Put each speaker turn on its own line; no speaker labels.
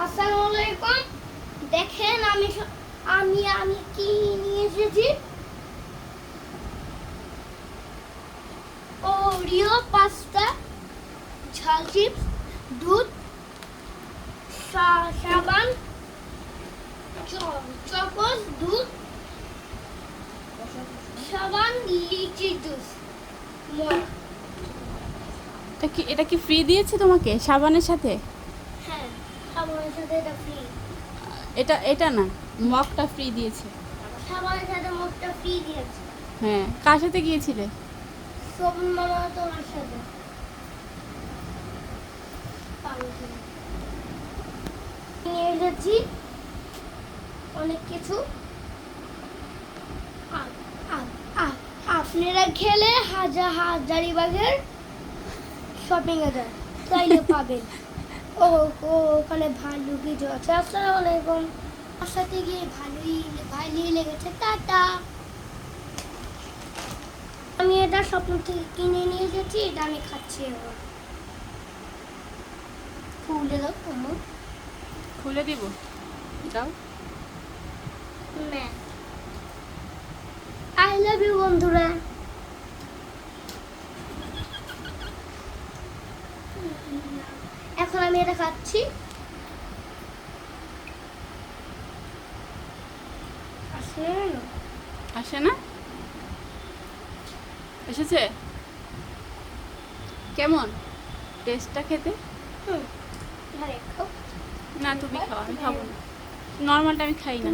আসসালামু দেখেন আমি আমি আমি কি নিয়ে এসেছি? ওরিও পাস্তা ঝাল চিপস, দুধ সাবান চকোস দুধ, সাবান, লিচি জুস
এটা কি এটা কি ফ্রি দিয়েছে তোমাকে, সাবানের সাথে?
সাবানের সাথে এটা ফ্রি
এটা এটা না মগটা ফ্রি দিয়েছে।
সাবানের সাথে মুখটা ফ্রি দিয়েছে।
হ্যাঁ কার সাথে গিয়েছিলে?
শোভন মামা তোমার সাথে। নিয়ে এসেছি অনেক কিছু। আপনারা খেলে হাজার হাজারিবাগের শপিং এ যান। তাইলে পাবেন। ও ওখানে ভালো কিছু আছে আসসালামু আলাইকুম আমার সাথে গিয়ে ভালোই ভালোই লেগেছে টাটা। আমি এটা স্বপ্ন থেকে কিনে নিয়ে এসেছি এটা আমি খাচ্ছি এবার ফুলে দাও
খুলে দিব। দাও।
আই লাভ ইউ বন্ধুরা। এখন আমি এটা খাচ্ছি।
আসে? না? এসেছে? কেমন? টেস্টটা খেতে? না তুমি খাও আমি খাব না। নর্মালটা আমি খাই না।